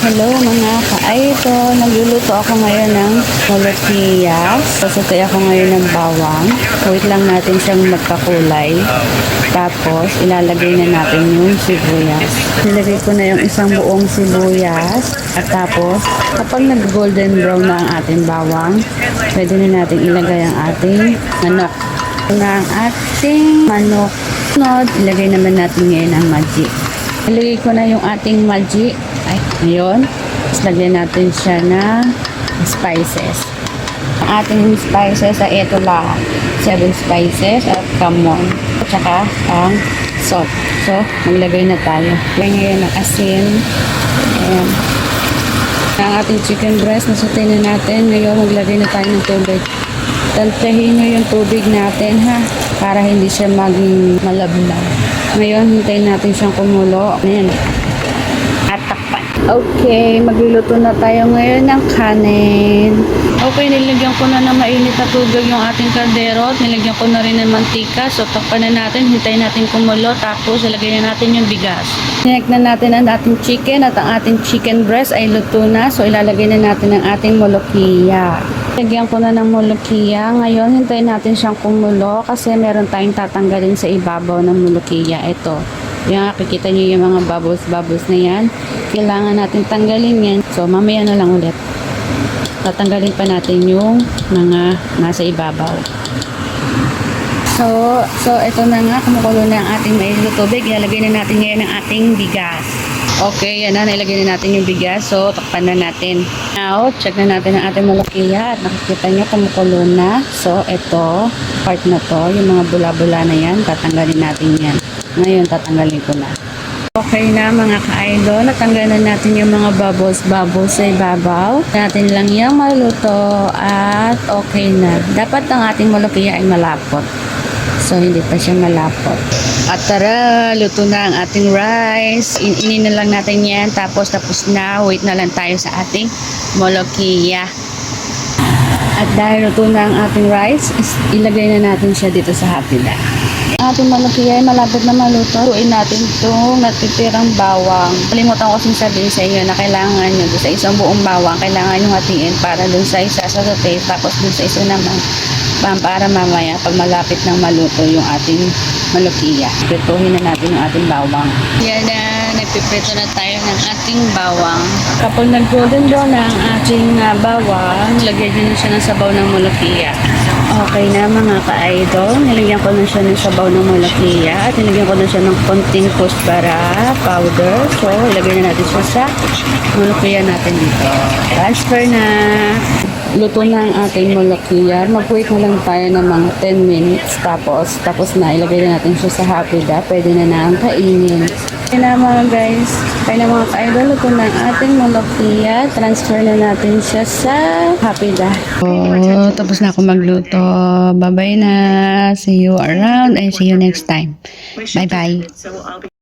Hello mga ka-idol, nagluluto ako ngayon ng molotilla. Sasatay ako ngayon ng bawang. Wait lang natin siyang magkakulay. Tapos, ilalagay na natin yung sibuyas. Nilagay ko na yung isang buong sibuyas. At tapos, kapag nag-golden brown na ang ating bawang, pwede na natin ilagay ang ating manok. Na ang ating manok. Sunod, ilagay naman natin ngayon ang magic. Ilagay ko na yung ating magic. Ay, ngayon, lagyan natin siya na spices. Ang ating spices ay ito lahat. Seven spices at kamon. At saka ang salt. So, maglagay na tayo. Lagyan ngayon ng asin. Ayan. Ang ating chicken breast, nasutay na natin. Ngayon, maglagay na tayo ng tubig. Tantahin nyo yung tubig natin ha, para hindi siya maging malabnaw. Ngayon, hintayin natin siyang kumulo. Ayan. At. Okay, magluluto na tayo ngayon ng kanin. Okay, nilagyan ko na ng mainit na tubig yung ating kaldero nilagyan ko na rin ng mantika. So, takpan na natin, hintayin natin kumulo, tapos ilagay na natin yung bigas. Sinek na natin ang ating chicken at ang ating chicken breast ay luto na. So, ilalagay na natin ang ating molokiya. Lagyan ko na ng molokiya. Ngayon, hintayin natin siyang kumulo kasi meron tayong tatanggalin sa ibabaw ng molokiya. Ito. Yung nakikita nyo yung mga bubbles-bubbles na yan. Kailangan natin tanggalin yan. So, mamaya na lang ulit. Tatanggalin pa natin yung mga nasa ibabaw. So, so ito na nga, kumukulo na ang ating na tubig. Ilalagay na natin ngayon ang ating bigas. Okay, yan na, nilagay na natin yung bigas. So, takpan na natin. Now, check na natin ang ating malakiya at nakikita nyo kumukulo na. So, ito, part na to, yung mga bula-bula na yan, tatanggalin natin yan. Ngayon, tatanggalin ko na. Okay na mga ka-idol, natanggalan natin yung mga bubbles-bubbles sa ibabaw. Natin lang yung maluto at okay na. Dapat ang ating malakiya ay malapot. So, hindi pa siya malapot. At tara, luto na ang ating rice. Ininin na lang natin yan. Tapos, tapos na. Wait na lang tayo sa ating molokiya. At dahil luto na ang ating rice, ilagay na natin siya dito sa hapila. Ating molokiya ay malapit na maluto. Lutuin natin itong natitirang bawang. Kalimutan ko kasing sabihin sa inyo na kailangan nyo sa isang buong bawang, kailangan nyo hatiin para doon sa isa sa saute, tapos doon sa isa naman pa- para mamaya pag malapit ng maluto yung ating malukiya. Prituhin na natin yung ating bawang. Yan na, nagpiprito na tayo ng ating bawang. Kapag nag-golden brown na ang ating ah, bawang, lagyan din siya ng sabaw ng malukiya. Okay na mga ka-idol, nilagyan ko na siya ng sabaw ng malukiya at nilagyan ko na siya ng konting kuspara powder. So, ilagay na natin siya sa malukiya natin dito. Transfer na. Luto na ang ating molokiya. Mag-wait na lang tayo ng mga 10 minutes. Tapos, tapos na. Ilagay na natin siya sa hapida. Pwede na na ang kainin. Kaya na mga guys. Kaya na mga ka-idol. Luto na ang ating molokiya. Transfer na natin siya sa hapida. Oh, tapos na ako magluto. Bye-bye na. See you around and see you next time. Bye-bye.